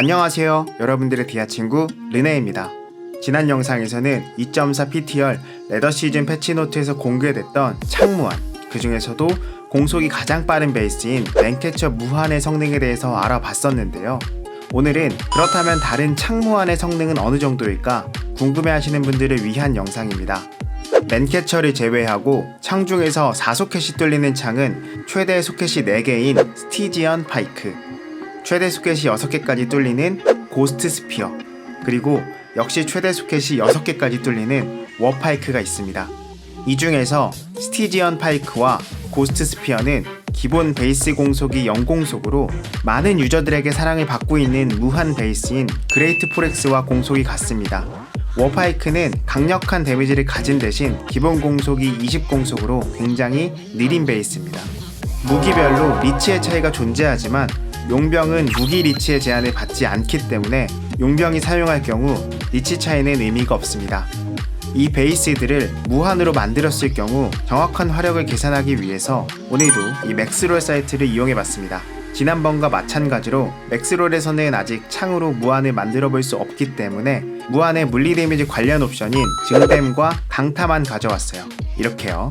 안녕하세요. 여러분들의 디아 친구 르네입니다. 지난 영상에서는 2.4 PTR 레더 시즌 패치 노트에서 공개됐던 창무한 그 중에서도 공속이 가장 빠른 베이스인 랭캐처 무한의 성능에 대해서 알아봤었는데요. 오늘은 그렇다면 다른 창무한의 성능은 어느 정도일까 궁금해하시는 분들을 위한 영상입니다. 맨캐처를 제외하고 창 중에서 4소켓이 뚫리는 창은 최대 소켓이 4개인 스티지언 파이크 최대 소켓이 6개까지 뚫리는 고스트 스피어 그리고 역시 최대 소켓이 6개까지 뚫리는 워파이크가 있습니다. 이 중에서 스티지언 파이크와 고스트 스피어는 기본 베이스 공속이 0공속으로 많은 유저들에게 사랑을 받고 있는 무한 베이스인 그레이트 포렉스와 공속이 같습니다. 워파이크는 강력한 데미지를 가진 대신 기본 공속이 20공속으로 굉장히 느린 베이스입니다. 무기별로 리치의 차이가 존재하지만 용병은 무기 리치의 제한을 받지 않기 때문에 용병이 사용할 경우 리치 차이는 의미가 없습니다. 이 베이스들을 무한으로 만들었을 경우 정확한 화력을 계산하기 위해서 오늘도 이 맥스롤 사이트를 이용해 봤습니다. 지난번과 마찬가지로 맥스롤에서는 아직 창으로 무한을 만들어 볼 수 없기 때문에 무한의 물리 데미지 관련 옵션인 증댐과 강타만 가져왔어요. 이렇게요.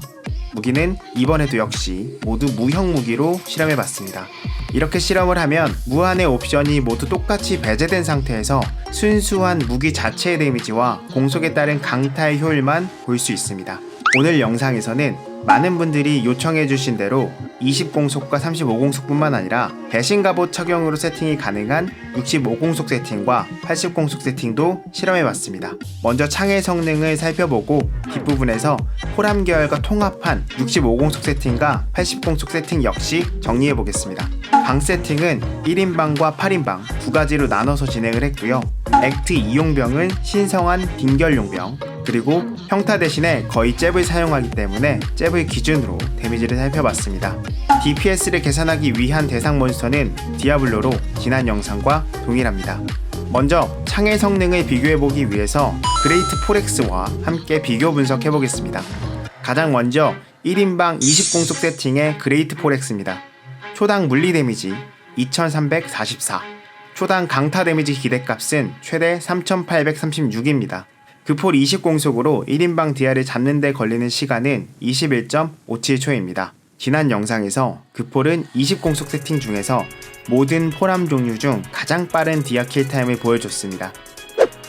무기는 이번에도 역시 모두 무형 무기로 실험해 봤습니다. 이렇게 실험을 하면 무한의 옵션이 모두 똑같이 배제된 상태에서 순수한 무기 자체의 데미지와 공속에 따른 강타의 효율만 볼 수 있습니다. 오늘 영상에서는 많은 분들이 요청해주신 대로 20공속과 35공속뿐만 아니라 배신 갑옷 착용으로 세팅이 가능한 65공속 세팅과 80공속 세팅도 실험해봤습니다. 먼저 창의 성능을 살펴보고 뒷부분에서 호람 계열과 통합한 65공속 세팅과 80공속 세팅 역시 정리해보겠습니다. 방 세팅은 1인방과 8인방 두 가지로 나눠서 진행을 했고요. 액트 2용병은 신성한 빙결용병, 그리고 평타 대신에 거의 잽을 사용하기 때문에 잽을 기준으로 데미지를 살펴봤습니다. DPS를 계산하기 위한 대상 몬스터는 디아블로로 지난 영상과 동일합니다. 먼저 창의 성능을 비교해보기 위해서 그레이트 포렉스와 함께 비교 분석해보겠습니다. 가장 먼저 1인방 20공속 세팅의 그레이트 포렉스입니다. 초당 물리 데미지 2344, 초당 강타 데미지 기대값은 최대 3836입니다. 그폴 20공속으로 1인방 디아를 잡는 데 걸리는 시간은 21.57초입니다. 지난 영상에서 그폴은 20공속 세팅 중에서 모든 포람 종류 중 가장 빠른 디아 킬 타임을 보여줬습니다.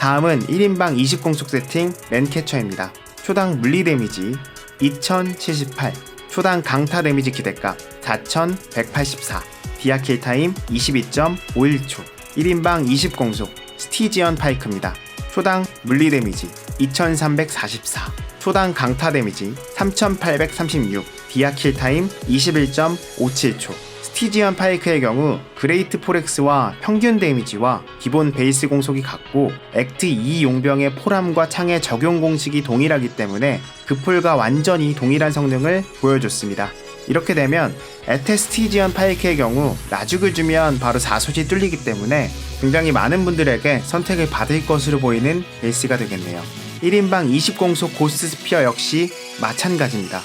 다음은 1인방 20공속 세팅 랜캐처입니다. 초당 물리 데미지 2078, 초당 강타 데미지 기대값 4184, 디아 킬 타임 22.51초, 1인방 20공속 스티지언 파이크입니다. 초당 물리 데미지 2344, 초당 강타 데미지 3836, 디아 킬 타임 21.57초. 스티지언 파이크의 경우 그레이트 포렉스와 평균 데미지와 기본 베이스 공속이 같고 액트 2 용병의 포람과 창의 적용 공식이 동일하기 때문에 그 폴과 완전히 동일한 성능을 보여줬습니다. 이렇게 되면 에테스티지언 파이크의 경우 나죽을 주면 바로 4솥이 뚫리기 때문에 굉장히 많은 분들에게 선택을 받을 것으로 보이는 베이스가 되겠네요. 1인방 20공속 고스트 스피어 역시 마찬가지입니다.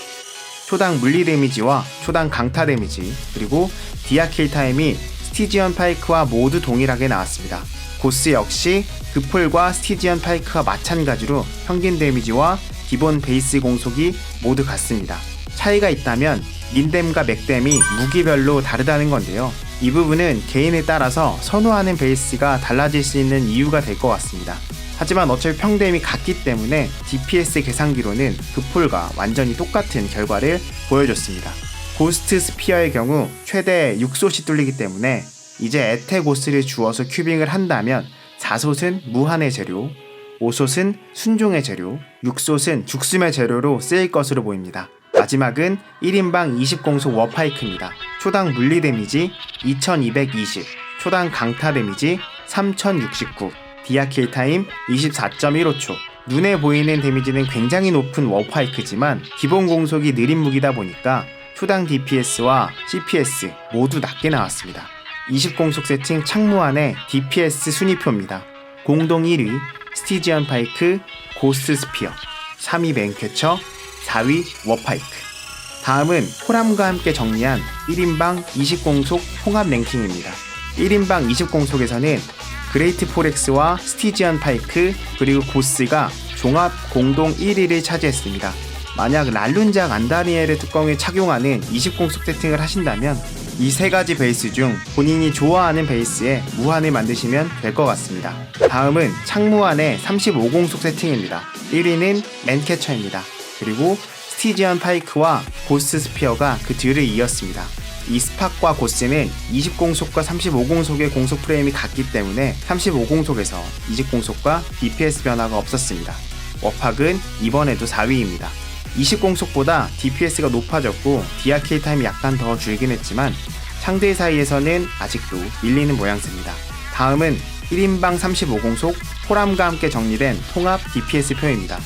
초당 물리 데미지와 초당 강타 데미지 그리고 디아킬 타임이 스티지언 파이크와 모두 동일하게 나왔습니다. 고스 역시 그폴과 스티지언 파이크와 마찬가지로 평균 데미지와 기본 베이스 공속이 모두 같습니다. 차이가 있다면 민댐과 맥댐이 무기별로 다르다는 건데요. 이 부분은 개인에 따라서 선호하는 베이스가 달라질 수 있는 이유가 될 것 같습니다. 하지만 어차피 평댐이 같기 때문에 DPS 계산기로는 그 폴과 완전히 똑같은 결과를 보여줬습니다. 고스트 스피어의 경우 최대 6솥이 뚫리기 때문에 이제 에테 고스를 주어서 큐빙을 한다면 4솥은 무한의 재료, 5솥은 순종의 재료, 6솥은 죽숨의 재료로 쓰일 것으로 보입니다. 마지막은 1인방 20공속 워파이크입니다. 초당 물리 데미지 2220, 초당 강타 데미지 3069, 디아킬 타임 24.15초. 눈에 보이는 데미지는 굉장히 높은 워파이크지만 기본 공속이 느린 무기다 보니까 초당 DPS와 CPS 모두 낮게 나왔습니다. 20공속 세팅 창무안의 DPS 순위표입니다. 공동 1위 스티지언 파이크 고스트 스피어 3위 맨캐처 4위 워파이크 다음은 포람과 함께 정리한 1인방 20공속 통합 랭킹입니다. 1인방 20공속에서는 그레이트 포렉스와 스티지언 파이크 그리고 고스가 종합 공동 1위를 차지했습니다. 만약 랄룬작 안다니엘의 뚜껑을 착용하는 20공속 세팅을 하신다면 이 세 가지 베이스 중 본인이 좋아하는 베이스에 무한을 만드시면 될 것 같습니다. 다음은 창무안의 35공속 세팅입니다. 1위는 맨캐쳐입니다. 그리고 스티지언 파이크와 고스 스피어가 그 뒤를 이었습니다. 이 스팟과 고스는 20공속과 35공속의 공속 프레임이 같기 때문에 35공속에서 20공속과 DPS 변화가 없었습니다. 워팍은 이번에도 4위입니다. 20공속보다 DPS가 높아졌고 DRK 타임이 약간 더 줄긴 했지만 상대 사이에서는 아직도 밀리는 모양새입니다. 다음은 1인방 35공속 호람과 함께 정리된 통합 DPS 표입니다.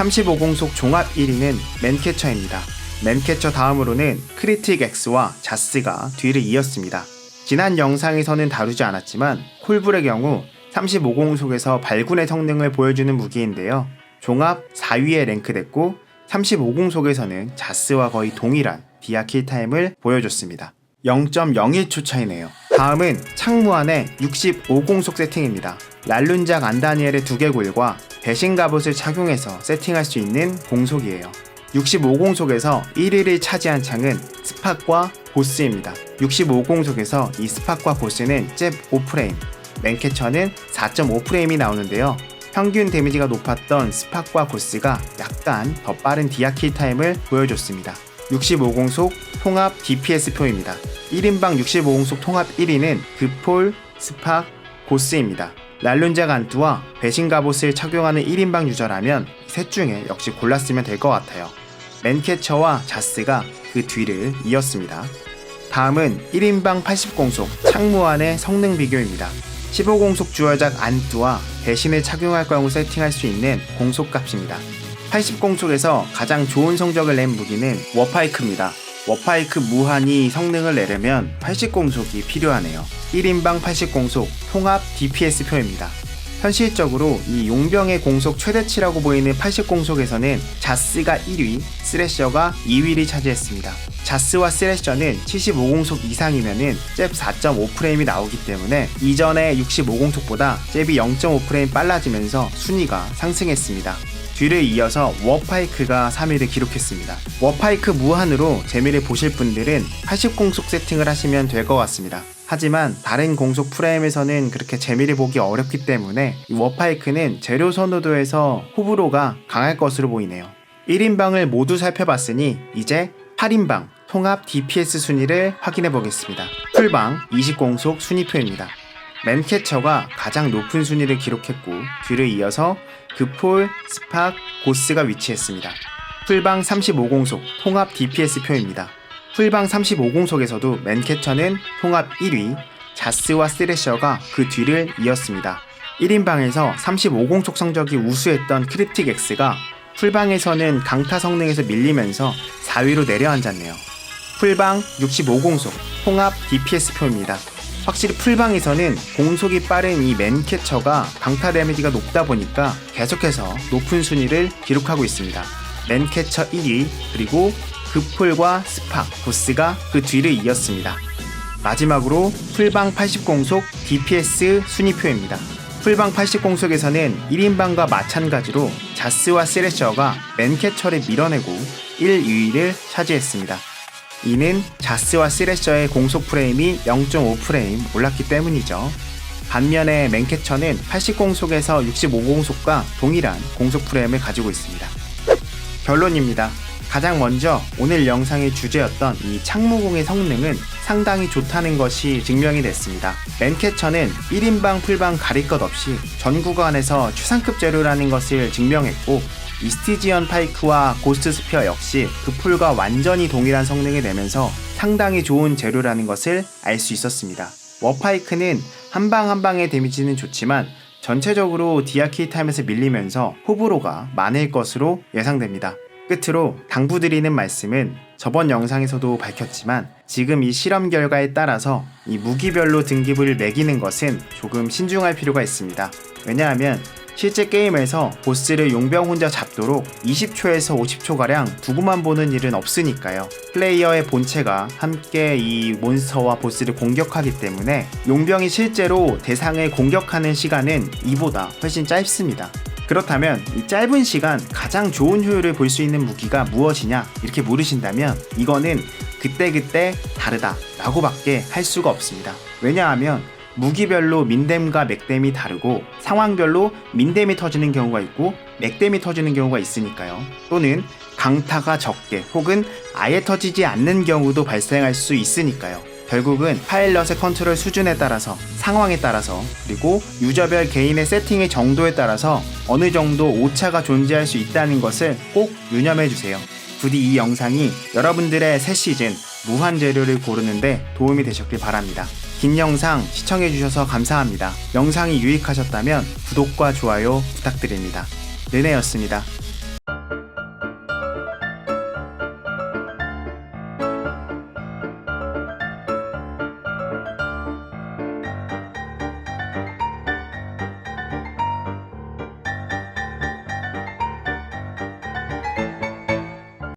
35공속 종합 1위는 맨캐쳐입니다. 맨캐쳐 다음으로는 크리틱 X와 자스가 뒤를 이었습니다. 지난 영상에서는 다루지 않았지만 콜불의 경우 35공속에서 발군의 성능을 보여주는 무기인데요. 종합 4위에 랭크됐고 35공속에서는 자스와 거의 동일한 디아킬 타임을 보여줬습니다. 0.01초 차이네요. 다음은 창무안의 65공속 세팅입니다. 랄룬작 안다니엘의 두개골과 배신 갑옷을 착용해서 세팅할 수 있는 공속이에요. 65공속에서 1위를 차지한 창은 스팟과 보스입니다. 65공속에서 이 스팟과 보스는 잽 5프레임, 맨캐쳐는 4.5프레임이 나오는데요. 평균 데미지가 높았던 스팟과 고스가 약간 더 빠른 디아킬 타임을 보여줬습니다. 65공속 통합 DPS 표입니다. 1인방 65공속 통합 1위는 그폴, 스팟, 고스입니다. 랄룬자 간투와 배신 갑옷을 착용하는 1인방 유저라면 셋 중에 역시 골랐으면 될 것 같아요. 맨캐쳐와 자스가 그 뒤를 이었습니다. 다음은 1인방 80공속 창무안의 성능 비교입니다. 15공속 주얼작 안뚜와 배신을 착용할 경우 세팅할 수 있는 공속값입니다. 80공속에서 가장 좋은 성적을 낸 무기는 워파이크입니다. 워파이크 무한히 성능을 내려면 80공속이 필요하네요. 1인방 80공속 통합 DPS 표입니다. 현실적으로 이 용병의 공속 최대치라고 보이는 80공속에서는 자스가 1위, 스레셔가 2위를 차지했습니다. 자스와 스레셔는 75공속 이상이면은 잽 4.5프레임이 나오기 때문에 이전의 65공속보다 잽이 0.5프레임 빨라지면서 순위가 상승했습니다. 뒤를 이어서 워파이크가 3위를 기록했습니다. 워파이크 무한으로 재미를 보실 분들은 80공속 세팅을 하시면 될 것 같습니다. 하지만 다른 공속 프레임에서는 그렇게 재미를 보기 어렵기 때문에 이 워파이크는 재료 선호도에서 호불호가 강할 것으로 보이네요. 1인방을 모두 살펴봤으니 이제 8인방 통합 DPS 순위를 확인해 보겠습니다. 풀방 20공속 순위표입니다. 맨캐쳐가 가장 높은 순위를 기록했고 뒤를 이어서 그폴, 스팍, 고스가 위치했습니다. 풀방 35공속 통합 DPS 표입니다. 풀방 35공속에서도 맨캐쳐는 통합 1위, 자스와 스레셔가 그 뒤를 이었습니다. 1인방에서 35공속 성적이 우수했던 크립틱 X가 풀방에서는 강타 성능에서 밀리면서 4위로 내려앉았네요. 풀방 65공속 통합 DPS 표입니다. 확실히 풀방에서는 공속이 빠른 이 맨캐쳐가 강타 데미지가 높다 보니까 계속해서 높은 순위를 기록하고 있습니다. 맨캐쳐 1위 그리고 그풀과 스파, 보스가 그 뒤를 이었습니다. 마지막으로 풀방 80공속 DPS 순위표입니다. 풀방 80공속에서는 1인방과 마찬가지로 자스와 스레셔가 맨캐쳐를 밀어내고 1, 2위를 차지했습니다. 이는 자스와 스레셔의 공속 프레임이 0.5프레임 올랐기 때문이죠. 반면에 맨캐쳐는 80공속에서 65공속과 동일한 공속 프레임을 가지고 있습니다. 결론입니다. 가장 먼저 오늘 영상의 주제였던 이 창무공의 성능은 상당히 좋다는 것이 증명이 됐습니다. 맨캐쳐는 1인방 풀방 가릴 것 없이 전 구간에서 최상급 재료라는 것을 증명했고 이스티지언 파이크와 고스트 스피어 역시 그 풀과 완전히 동일한 성능을 내면서 상당히 좋은 재료라는 것을 알 수 있었습니다. 워파이크는 한 방 한 방의 데미지는 좋지만 전체적으로 디아키 타임에서 밀리면서 호불호가 많을 것으로 예상됩니다. 끝으로 당부드리는 말씀은 저번 영상에서도 밝혔지만 지금 이 실험 결과에 따라서 이 무기별로 등급을 매기는 것은 조금 신중할 필요가 있습니다. 왜냐하면 실제 게임에서 보스를 용병 혼자 잡도록 20초에서 50초가량 두고만 보는 일은 없으니까요. 플레이어의 본체가 함께 이 몬스터와 보스를 공격하기 때문에 용병이 실제로 대상을 공격하는 시간은 이보다 훨씬 짧습니다. 그렇다면 이 짧은 시간 가장 좋은 효율을 볼 수 있는 무기가 무엇이냐 이렇게 물으신다면 이거는 그때그때 다르다 라고밖에 할 수가 없습니다. 왜냐하면 무기별로 민댐과 맥댐이 다르고 상황별로 민댐이 터지는 경우가 있고 맥댐이 터지는 경우가 있으니까요. 또는 강타가 적게 혹은 아예 터지지 않는 경우도 발생할 수 있으니까요. 결국은 파일럿의 컨트롤 수준에 따라서 상황에 따라서 그리고 유저별 개인의 세팅의 정도에 따라서 어느 정도 오차가 존재할 수 있다는 것을 꼭 유념해 주세요. 부디 이 영상이 여러분들의 새 시즌 무한 재료를 고르는데 도움이 되셨길 바랍니다. 긴 영상 시청해 주셔서 감사합니다. 영상이 유익하셨다면 구독과 좋아요 부탁드립니다. 르네였습니다.